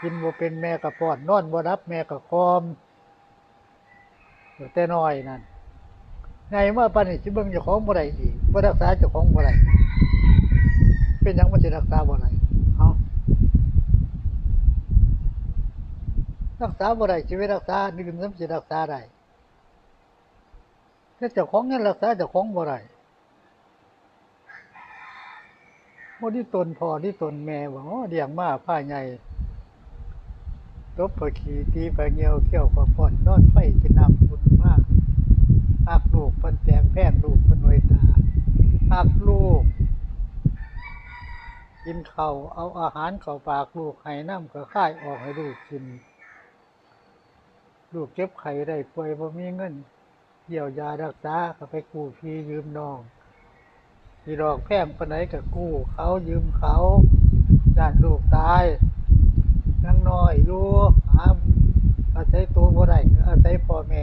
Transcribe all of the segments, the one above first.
กินบ่เป็นแม่ก็ป้อนนอนบ่รับแม่ก็คอมแต่น้อยนั่นไงเมื่อปานนี้สิเบิ่งเจ้าของบ่ได้อีกบ่รักษาเจ้าของบ่ได้เป็นหยังมันสิรักษาบ่ได้เอ้ารักษาบ่ได้สิไปรักษานี่มันสิรักษาได้แต่เจ้าของยังรักษาเจ้าของบ่ได้บ่ที่ตนพ่อที่ตนแม่ว่าอ๋อเลี้ยงมาผ้าใหญ่ ตบผักขี้ตีผักเหี่ยวเขี้ยวผักป่อนนอนไฟกินน้ำบุญมากหักลูกเพิ่นแตงแพงลูกเพิ่นว้ตาหักลูก กินข้าวเอาอาหารเข้าปากลูกให้น้ำก็ค่ายออกให้ลูกกิน ลูกเจ็บไข้ได้ป่วยบ่มีเงินเยียวยารักษาก็ไปกู้พี่ยืมน้องที่ดอกแพงปนไหนก็กู้เขายืมเขาด้านลูกตาย ยังน้อยอยู่หาอาศัยตัวบ่ได้ก็อาศัยพ่อแม่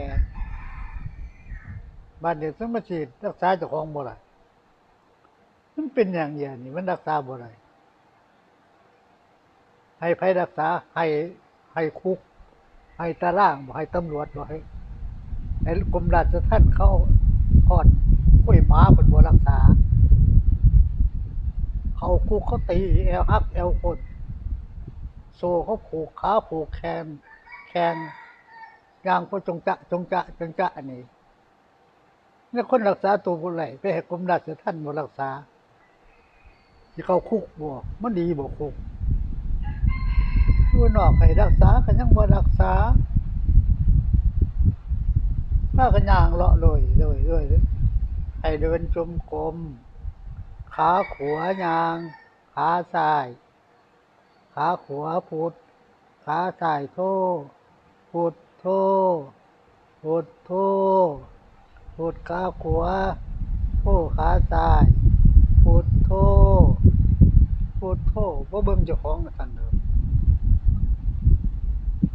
บ้านเด็กสมาชิกรักษาเจ้าของบ่ได้มันเป็นอย่างเงี้ยนี่มันรักษาบ่ได้ให้ไผรักษาให้ให้คุก ให้ตารางบ่ให้ตำรวจบ่ให้ให้กรมราชทัณฑ์เขาพอดคุยหมาเพิ่นบ่รักษา เขาคุกเขาตีแอวฮักแอวคน โซ่เขาผูกขาผูกแขนแขนยางพอจงจะจงจะจงจะอันนี้นี่คนรักษาตัวบ่ไหลไปให้กรมราชทัณฑ์บ่รักษาที่เขาคุกบ่มันดีบ่คุกอยู่นอกให้รักษาก็ยังบ่รักษาถ้าก็ย่างเลาะเลยเลยเลยให้เดินจมกรมขาขวายาง ขาซ้าย ขาขวาพุทธขาซ้ายโทพุทโทพุทโทพุทขาขวาโทขาซ้ายพุทโทพุทโทบ่เบิ่งเจ้าของน่ะซั่นเด้อ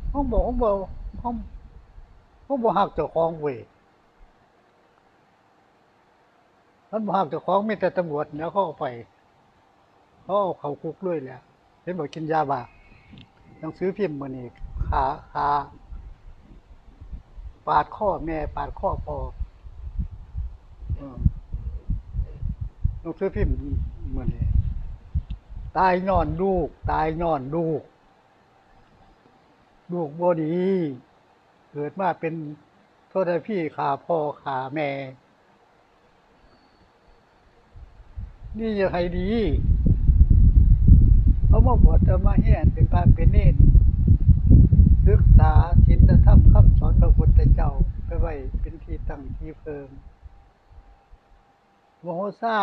เขาบอกเขาบอกเขาเขาบอกหักเจ้าของเว้ยมันบอกหักเจ้าของมีแต่ตำรวจแล้วเขาเอาไปเขาเอาเขาคุกด้วยแหละ เห็นบอกกินยาบ้าหนังสือพิมพ์มันนี่ขาขาปาดข้อแม่ ปาดข้อพ่อเอองสือพิมพ์มันนี่ตายย้อนลูก ตายย้อนลูก ลูกบ่ดี เกิดมาเป็นโทษพี่ขาพ่อขาแม่ นี่จะให้ดี เขามาบวชจะมาเฮียนเป็นพระเป็นเนตรศึกษาศีลธรรมคำสอนพระพุทธเจ้าไปไว้เป็นที่ตั้งที่เพิงโมโหซา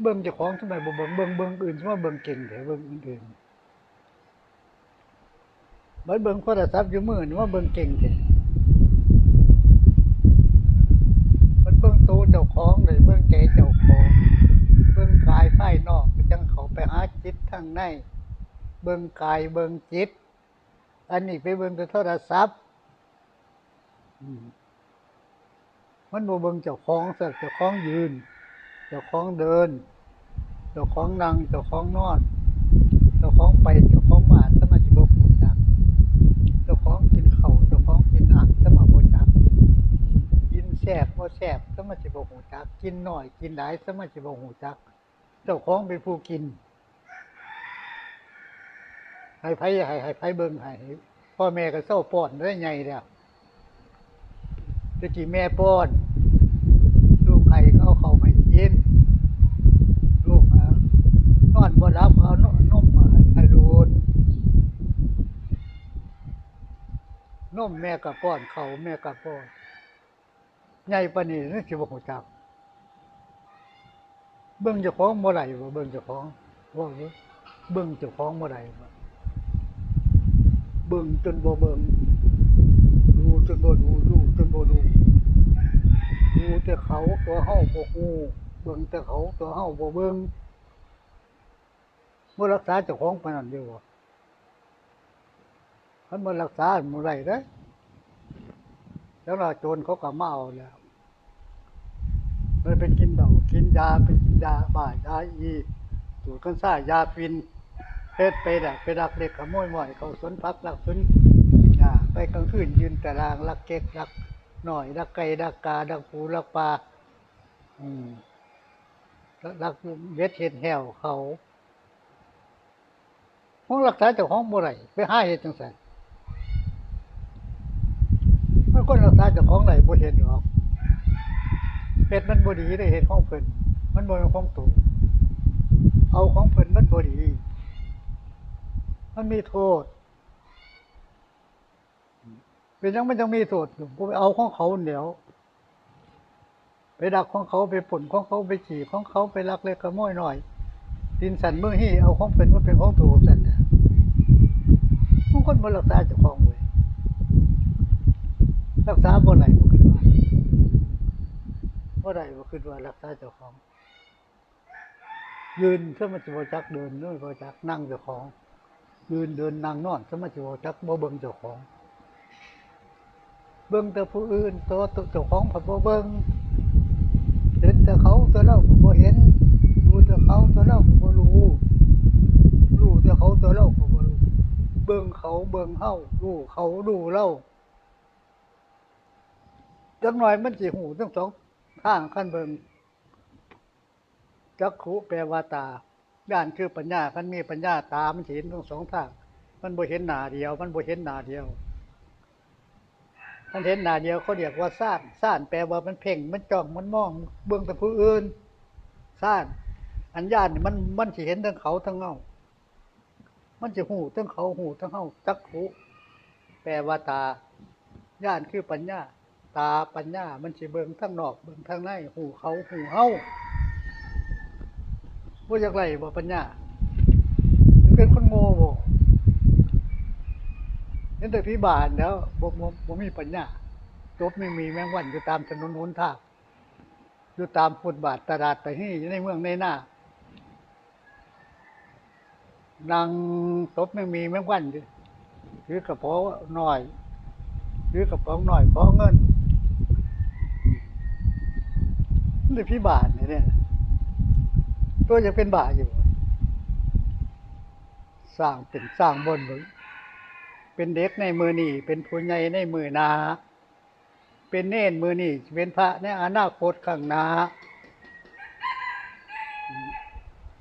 เบิ่งเจ้าของทำไมบ่เบิ่งเบิ่งเบิ่งอื่นทำไมเบิ่งเก่งแต่เบิ่งอื่นๆมันเบิ่งโทรศัพท์อยู่มือนี่ว่าเบิ่งเก่งแท้มันเบิ่งตัวเจ้าของเลยเบิ่งใจเจ้าของ บิ่งกายภายนอกจังเขาไปหาจิตทางใน เบิ่งกายเบิ่งจิต อันนี้ไปเบิ่งแต่โทรศัพท์มันบ่เบิ่งเจ้าของสักเจ้าของยืน เจ้าของเดิน เจ้าของนั่งเจ้าของนอน เจ้าของไปเจ้าของมาสมาธิบ่ฮู้จัก เจ้าของกินข้าวเจ้าของกินอาหารสมาบ่จัก กินแซ่บบ่แซ่บสมาสิบ่ฮู้จัก กินน้อย กินหลายสมาสิบ่ฮู้จัก เจ้าของเป็นผู้กิน ให้ไผให้ให้ไผเบิ่งให้พ่อแม่ก็เศร้าป้อนได้ใหญ่แล้วตะกี้แม่ป้อนลูกไข่ก็เอาเข้าวมาให้กินลูกอะนอนบ่หลับเอานนมมาให้ดูดนมแม่กับป้อนเขาแม่กับป้อน ใหญ่ปานนี้นึกสิบ่ฮู้จักเบิ่งเจ้าของบ่ได้บ่เบิ่งเจ้าของว่าเด้อเบิ่งเจ้าของบ่ได้บ่เบิ่งจนบ่เบิ่งดูจนบ่ดูดูจนบ่ดูดูแต่เขาตัวเฮาบ่ฮู้เบิ่งแต่เขาตัวเฮาบ่เบิ่งบ่รักษาเจ้าของปานนั้นเด้อบ่มันมารักษาเมื่อไรเด้อ แล้วเราโจรเขาก็มาเอาแล้วเลยไปกินเหล้ากินยาไปกินยาบ้ายาอีสูดกันซ่ายาฟินเพศไปดักไปดักเด็กขโมยหมอยเขาสวนพักลักสวนอ่าไปกลางคืนยืนตารางลักเก็กลักหน่อยลักไก่ลักกาลักปูลักปลาอืมลักลักเวทเห็ดแหวเขาห้องรักษาเจ้าของบ่ไรไปหาเห็ดจังสันมัน คนรักษาเจ้าของไหนบ่เห็นหรอกเห็ดมันบ่ดีได้เห็ดของเพิ่นมันบ่เป็นของตูเอาของเพิ่นมันบ่ดี มันมีโทษ เป็นยังมันยังมีโทษอยู่กูไปเอาของเขาเดี๋ยวไปดักของเขาไปผลของเขาไปขี่ของเขาไปลักเล็กขโมยหน่อย ดินสันเมื่อฮี่เอาของเป็นว่าเป็นของถูกสันเนี่ยบางคนมารักษาเจ้าของเว้ย รักษาบ่ไหลบ่ขึ้นว่าบ่ไหลบ่ขึ้นว่ารักษาเจ้าของ ยืนเสมันจะบ่จักเดินนู่นบ่จักนั่งเจ้าของ ยืนเดินนั่งนอนสมาธิบ่จักบ่เบิ่งเจ้าของ เบิ่งแต่ผู้อื่นตัวตัวเจ้าของผัดบ่เบิ่งเห็นแต่เขาตัวเราก็บ่เห็นรู้แต่เขาตัวเราก็บ่รู้รู้แต่เขาตัวเราก็บ่รู้ เบิ่งเขาเบิ่งเฮารู้เขารู้เรา จักหน่อยมันสิหูทั้งสองข้างคันเบิ่งจักขุแปลว่าตาด้านคือปัญญาคันมีปัญญาตามันเห็นทั้งสองทาง มันบ่เห็นหน้าเดียว มันบ่เห็นหน้าเดียวมันเห็นหน้าเดียวเขาเรียกว่าซ่านซ่านแปลว่ามันเพ่ง มันจ้องมันมองเบื้องแต่ผู้อื่นซ่านอันญาณนี่มันมันสิเห็นทั้งเขาทั้งเงามันจะหูทั้งเขาหูทั้งเฮาจักขุแปลว่าตาญาณคือปัญญา ตาปัญญา มันสิเบิ่งทั้งนอก เบิ่งทั้งใน หูเขาหูเฮาบ่อยากไรบ่ปัญญามันเป็นคนโง่บ่เห็นแต่พี่บานแล้วบ่บ่บ่มีปัญญาจบไม่มีแมงวันอยู่ตามถนนหนทางอยู่ตามฟุตบาทตลาดไปที่ในเมืองในหน้านางตบไม่มีแมงวันถือกระเป๋าหน่อยถือกระเป๋าหน่อยขอเงิน นี่พี่บาทเนี่ยเนี่ย ตัวยังเป็นบาทอยู่ สร้างเป็นสร้างบนหรือเป็นเด็กในมือนี่เป็นผู้ใหญ่ในมือนา เป็นเน่นมือนี่เป็นพระในอนาคตข้างหน้า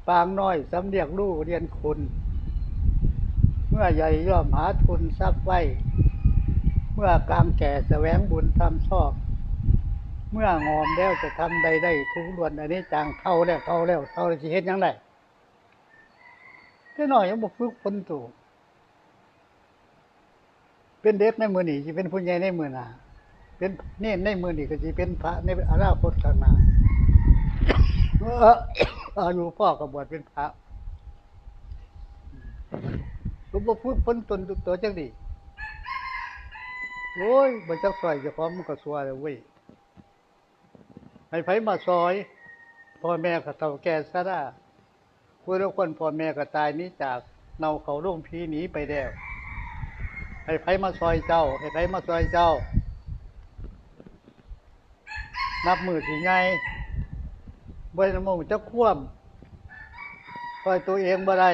ปางน้อยสำเรียกลูกเรียนคุณ เมื่อใหญ่ย่อมหาทุนทรัพย์ไว้ เมื่อกลางแก่แสวงบุญทำชอบ เมื่องอมแล้วจะทำใดได้ทุกล้วนอันนี้จางเท่าแล้วเท่าแล้วเท่าแล้วสิเฮ็ดหยังไงแค่น้อยยังบ่ฝึกฝนตัวเป็นเด็กในมือนี่จะเป็นผู้ใหญ่ในมือหนาเป็นเน่นในมือนี่ก็จะเป็นพระในอนาคตข้างหน้าเมื่ออายุพ่อก็บวชเป็นพระหลวงพ่อพูดพ้นตนตัวจังดีโอ้ยบ่จักซอยจะพร้อมมันก็สัวเลยเว้ย ให้ไผมาซอยพ่อแม่ก็เฒ่าแก่ซะได้ผู้ทุกคนพ่อแม่ก็ตายนี้จากเนาเขาร่วงพีหนีไปแล้วให้ไผมาซอยเจ้า ให้ไผมาซอยเจ้า นับมือสีไงบ่ได้นำมงจะคว่ำซอยตัวเองบ่ได้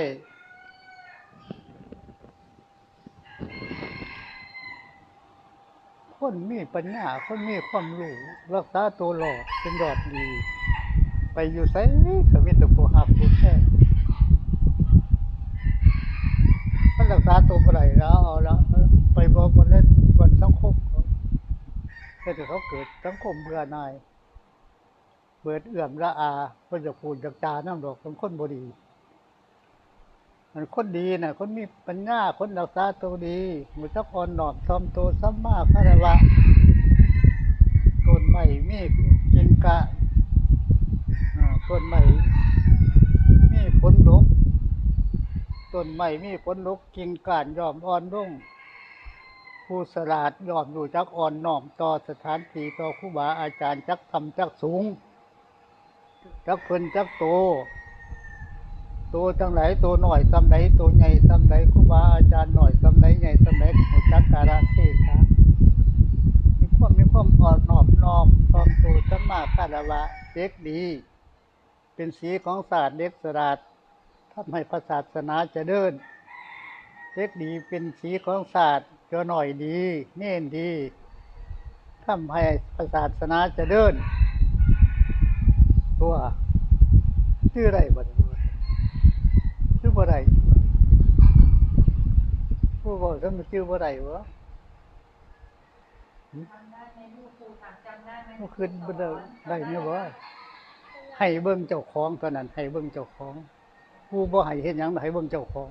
คนมีปัญญาคนมีความรู้รักษาตัวหล่อเป็นยอดดี ไปอยู่ไสก็มีแต่ผู้หักผู้แท้มันรักษาตัวบ่ได้แล้วเอาละไปบอกคนเล่นคนสังคมเขาแต่ถ้าเขาเกิดสังคมเบื่อหน่ายเบิดเอื่อมละอาเพิ่นจะพูดจากจาน้ำดอกเป็นคนบดี มันคนดีนะคนมีปัญญาคนรักษาตัวดีมันจะอ่อนหนอมทอมตัวสัมมาพระวะต้นไม้มีกินกะอ่าต้นไม้มีผลดกต้นไม้มีผลดกกิ่งก้านยอมอ่อนลงผู้สลาดยอมอยู่จักอ่อนน้อมต่อสถานที่ต่อครูบาอาจารย์จักทำจักสูง จักเพิ่นจักโต ตัวจังไหนตัวหน่อยซ้ำไหนตัวใหญ่ซ้ำไหนครูบาอาจารย์หน่อยซ้ำไหนใหญ่ซ้ำไหนหัวจักการะเทศะมีความมีความอ่อนนอบนอมทอมตัวสัมมาคารวะเด็กดี เป็นสีของศาสตร์เด็กสราดทำให้พระศาสนาจะเดินเล็กดีเป็นสีของศาสตร์เจอหน่อยดี เน่นดีทำให้พระศาสนาจะเดินตัวชื่ออะไรบ่ได้ บ่ได้ผู้บอกว่ามันชื่อบ่ได้วะกครูถามจำได้ไหมเมื่อคืนบ่ได้ได้เนี่ยบ่ให้เบิ่งเจ้าของเท่านั้น ให้เบิ่งเจ้าของ ผู้บ่ให้เฮ็ดหยังให้เบิ่งเจ้าของ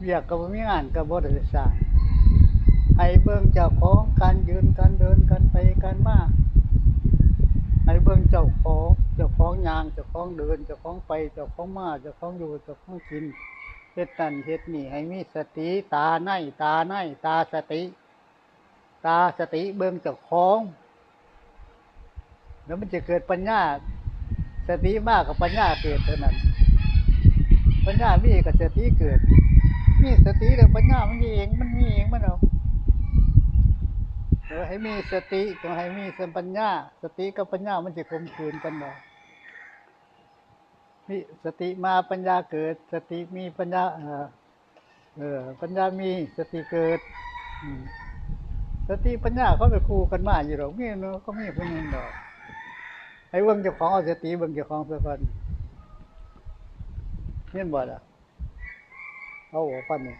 เวียกก็บ่มีงานก็บ่ได้สร้างให้เบิ่งเจ้าของการยืนการเดินการไปการมาให้เบิ่งเจ้าของเจ้าของยางเจ้าของเดินเจ้าของไปเจ้าของมาเจ้าของอยู่เจ้าของกินเฮ็ดนั่นเฮ็ดนี่ให้มีสติตาในตาในตาสติ ตาสติเบิ่งเจ้าของแล้วมันจะเกิดปัญญา สติมากกับปัญญาเกิดเท่านั้น ปัญญามีกับสติเกิดมีสติแล้วปัญญามันมีเองมันมีเองมันเอา ออให้มีสติต้องให้มีสัมปัญญา สติกับปัญญามันจะคมคืนกันได้มีสติมาปัญญาเกิด สติมีปัญญา เออเออปัญญามีสติเกิดสติปัญญาเขาไปคู่กันมาอยู่หรอกมีเนาะก็มีคนนึงดอกให้เบิ่งเจ้าของเอาสติเบิ่งเจ้าของเพื่อกันเห็นบ่ล่ะเอาหัวปันนี่